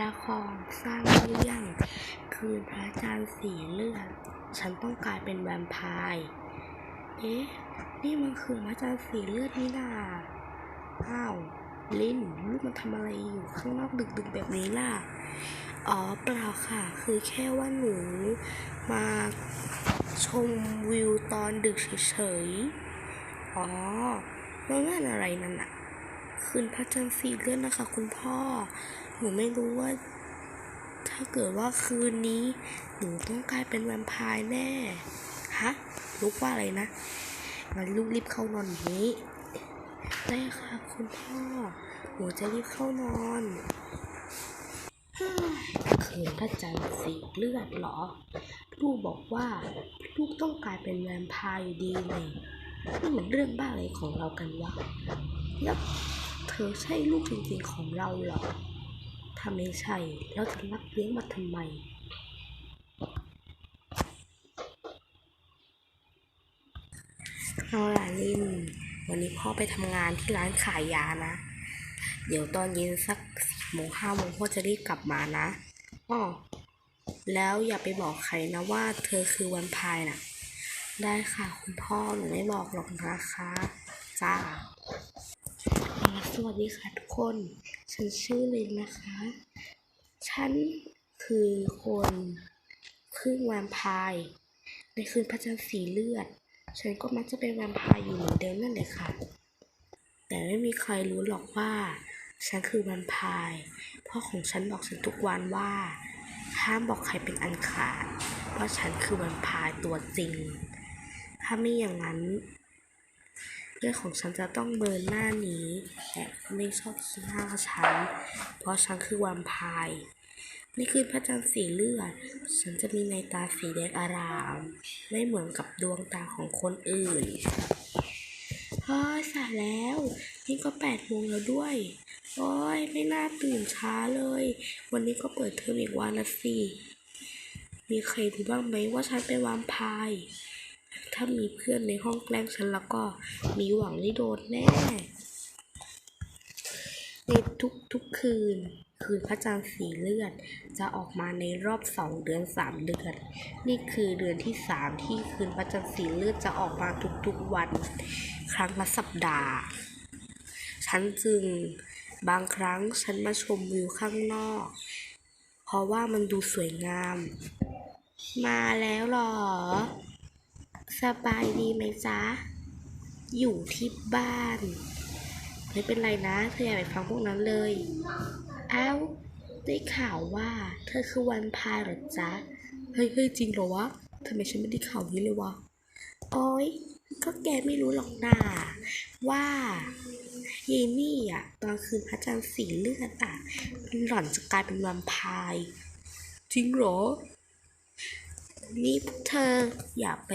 ละครสร้างเรื่อง คืนพระจันทร์สีเลือด ฉันต้องกลายเป็นแวมไพร์ เอ๊ะ นี่มันคือพระจันทร์สีเลือดนี่นาอ้าวลินลูกมันทำอะไรอยู่ข้างนอกดึกๆแบบนี้ล่ะ อ๋อเปล่าค่ะ คือแค่ว่าหนูมาชมวิวตอนดึกเฉยๆ อ๋อแล้วนั่นอะไรนั่นอะคืนพระจันทร์สีเลือดนะคะคุณพ่อ นูไม่รู้ว่า ถ้าเกิดว่าคืนนี้ หนูต้องกลายเป็นแวมไพร์แน่ ฮะ ลูกว่าอะไรนะงั้นลูกรีบเข้านอนนี้ได้ค่ะคุณพ่อ หนูจะรีบเข้านอนคืนพระจันทร์สีเลือดเหรอ ลูกบอกว่า ลูกต้องกลายเป็นแวมไพร์อยู่ดีเลยนี่มันเรื่องบ้าอะไรของเรากันวะ แล้วเธอใช่ลูกจริงๆของเราเหรอ ถ้าไม่ใช่แล้วจะรับเลี้ยงมาทำไม เอาล่ะลินวันนี้พ่อไปทำงานที่ร้านขายยานะ เดี๋ยวตอนเย็นสักสี่โมงห้าโมงพ่อจะรีบกลับมานะอ้อแล้วอย่าไปบอกใครนะว่าเธอคือวันพายน่ะ ได้ค่ะคุณพ่อหนูไม่บอกหรอกนะคะ จ้าอ่าสวัสดีค่ะทุก คน ฉันชื่อลินนะคะ ฉันคือคนครึ่งวมไพร์ในคืนพระจันทร์สีเลือด ฉันก็มักจะเป็นวมไพร์อยู่เหมือนเดิมนั่นแหละค่ะ แต่ไม่มีใครรู้หรอกว่า ฉันคือวมไพร์พ่อของฉันบอกฉันทุกวันว่า ห้ามบอกใครเป็นอันขาดเพราฉันคือวมไพร์ตัวจริง ถ้าไม่อย่างนั้น เรื่องของฉันจะต้องเบิร์นหน้านี้และไม่ชอบขี้หน้าฉัน เพราะฉันคือแวมพร์นี่คือพระจันทร์สีเลือด ฉันจะมีในตาสีแดงอาราม ไม่เหมือนกับดวงตาของคนอื่นเฮ้ยสายแล้ว นี่ก็แปดโมงแล้วด้วย โอ้ยไม่น่าตื่นช้าเลย วันนี้ก็เปิดเทอมอีกวันละสิ มีใครรู้บ้างไหมว่าฉันเป็นแวมพร์ ถ้ามีเพื่อนในห้องแกล้งฉันแล้วก็มีหวังได้โดนแน่ ในทุกทุกๆคืน คืนพระจันทร์สีเลือด จะออกมาในรอบสองเดือนสามเดือน นี่คือเดือนที่สามที่คืนพระจันทร์สีเลือดจะออกมาทุกๆวัน ครั้งละสัปดาห์ ฉันจึงบางครั้งฉันมาชมวิวข้างนอก เพราะว่ามันดูสวยงาม มาแล้วหรอ สบายดีไหมจ๊ะ อยู่ที่บ้าน ไม่เป็นไรนะ เธออย่าไปฟังพวกนั้นเลย เอ้า ได้ข่าวว่า เธอคือวันพายเหรอจ๊ะ เฮ้ยเฮ้ยจริงเหรอวะทำไมฉันไม่ได้ข่าวนี้เลยวะ โอ๊ยก็แกไม่รู้หรอกนาว่าเยนี่อะ ตอนคืนพระจันทร์สีเลือดอะ หล่อนจะกลายเป็นวมไพร์จริงเหรอนี่พวกเธออย่าไป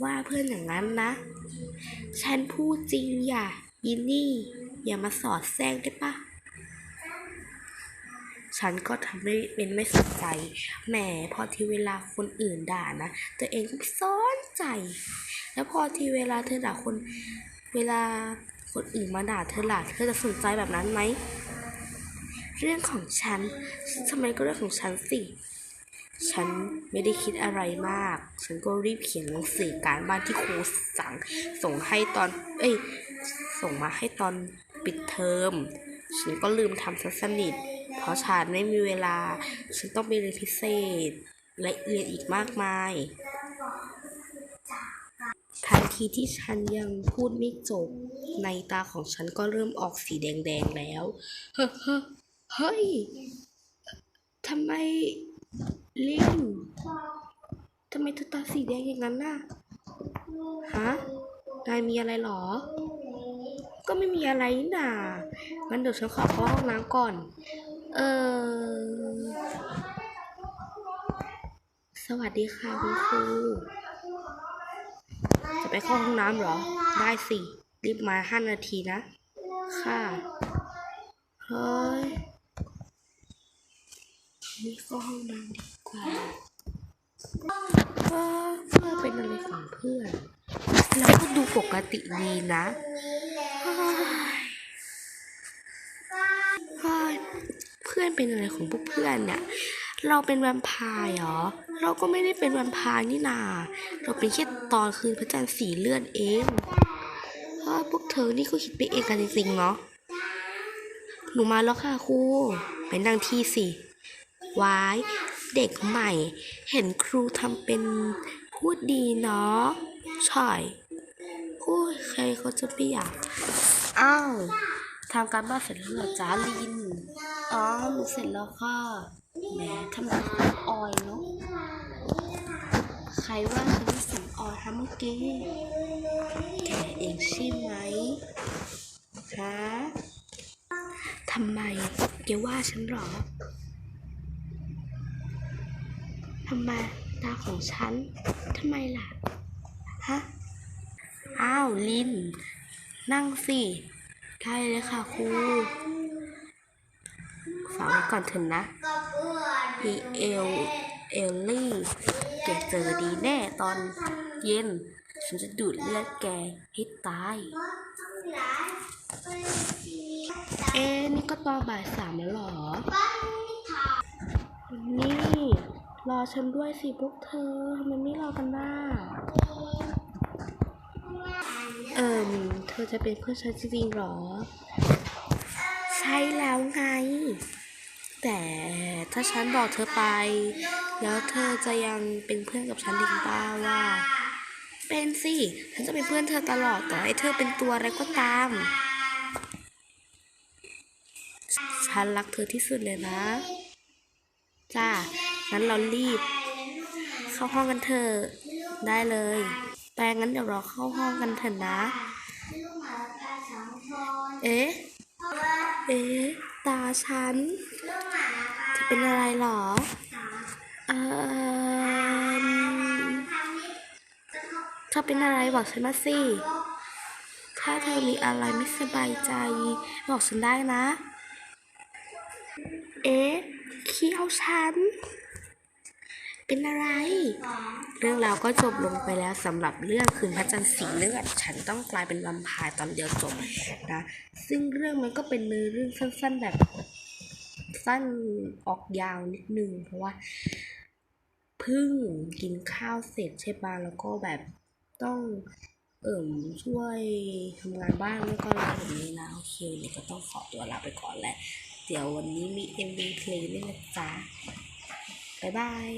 ว่าเพื่อนอย่างนั้นนะ ฉันพูดจริงอย่ายินนี่ อย่ามาสอดแทรกได้ปะฉันก็ทำไม่เป็นไม่สนใจ แหมพอที่เวลาคนอื่นด่านะ ตัวเองก็ไม่สนใจ แล้วพอที่เวลาเธอด่าคน เวลาคนอื่นมาด่าเธอล่ะ เธอจะสนใจแบบนั้นไหม เรื่องของฉันทำไมก็เรื่องของฉันสิ ฉันไม่ได้คิดอะไรมาก ฉันก็รีบเขียนหนังสือการบ้านที่ครูสั่งส่งให้ตอน เอ้ย ส่งมาให้ตอนปิดเทอม ฉันก็ลืมทำซะสนิท เพราะฉันไม่มีเวลา ฉันต้องไปเรียนพิเศษ และเรียนอีกมากมาย ทันทีที่ฉันยังพูดไม่จบ ในตาของฉันก็เริ่มออกสีแดงๆแล้ว เฮ้เฮ้เฮ้ยทำไม ลิงทำไมเธอตาสีแดงอย่างนั้นน่ะฮะนายมีอะไรหรอ ก็ไม่มีอะไรนี่นางั้นเดี๋ยวฉันขอเข้าห้องน้ำก่อน เออ สวัสดีค่ะคุณครู จะไปเข้าห้องน้ำหรอ ได้สิ รีบมาห้านาทีนะ ค่ะ เฮ้ย นี่ก็ห้องน้ำดี เออเพื่อนเป็นอะไรของเพื่อนแล้วก็ดูปกติดีนะเพื่อนเป็นอะไรของพวกเพื่อนเนี่ยเราเป็นแวมไพร์เหรอ เราก็ไม่ได้เป็นแวมไพร์นี่นา เราเป็นแค่ตอนคืนพระจันทร์สีเลือดเองเฮ้ยพวกเธอนี่ก็คิดไปเองกันจริงๆเนาะ หนูมาแล้วค่ะครูไปนั่งที่สิ ไวาย เด็กใหม่ เห็นครูทำเป็นพูดดีเนาะใช่โอ้ยใครเขาจะไม่อยากอ้าวทำการบ้านเสร็จแล้วเหรอจ้าลินอ๋อหนูเสร็จแล้วค่ะแหมทำไมออยเนาะใครว่าฉันไม่สิงออยทำเมื่อกี้แกเองใช่ไหมฮะทำไมแกว่าฉันหรอ ทำไมตาของฉันทำไมล่ะ ฮะ อ้าว ลิน นั่งสิ ได้เลยค่ะครูฝากไว้ก่อนเถอะนะอีเอลเอลลี่แกเจอดีแน่ตอนเย็น ฉันจะดูดเลือดแกให้ตาย เอ๊นี่ก็ตอนบ่ายสามแล้วหรอ นี่ รอฉันด้วยสิพวกเธอทำไมไม่รอกันบ้างเอิมเธอจะเป็นเพื่อนฉันจริงๆหรอ ใช่แล้วไง แต่ถ้าฉันบอกเธอไป แล้วเธอจะยังเป็นเพื่อนกับฉันจริงเปล่าว่า เป็นสิ ฉันจะเป็นเพื่อนเธอตลอดต่อให้เธอเป็นตัวอะไรก็ตาม ฉันรักเธอที่สุดเลยนะ จ้า งั้นเรารีบ เข้าห้องกันเถอะได้เลยแปลงั้นเดี๋ยวเราเข้าห้องกันเถอะนะ เอ๊ะ เอ๊ะ ตาฉัน จะเป็นอะไรหรอ เออเธอเป็นอะไรบอกฉันมาสิ ถ้าเธอมีอะไรไม่สบายใจ บอกฉันได้นะ เอ๊ะเขี้ยวฉัน เป็นอะไร เรื่องราวก็จบลงไปแล้วสำหรับเรื่องคืนพระจันทร์สีเลือด ฉันต้องกลายเป็นวัมไพร์ตอนเดียวจบนะ ซึ่งเรื่องมันก็เป็นเนื้อเรื่องสั้นๆแบบ สั้นออกยาวนิดนึงเพราะว่าเพึ่งกินข้าวเสร็จใช่ปะแล้วก็แบบต้องเอิ่มช่วยทำงานบ้านแล้วก็อะไรแบบนี้นะโอเคเนี่ยก็ต้องขอตัวลาไปก่อนแหละ เดี๋ยววันนี้มี MV เพลงด้วยนะจ๊ะ บ๊ายบาย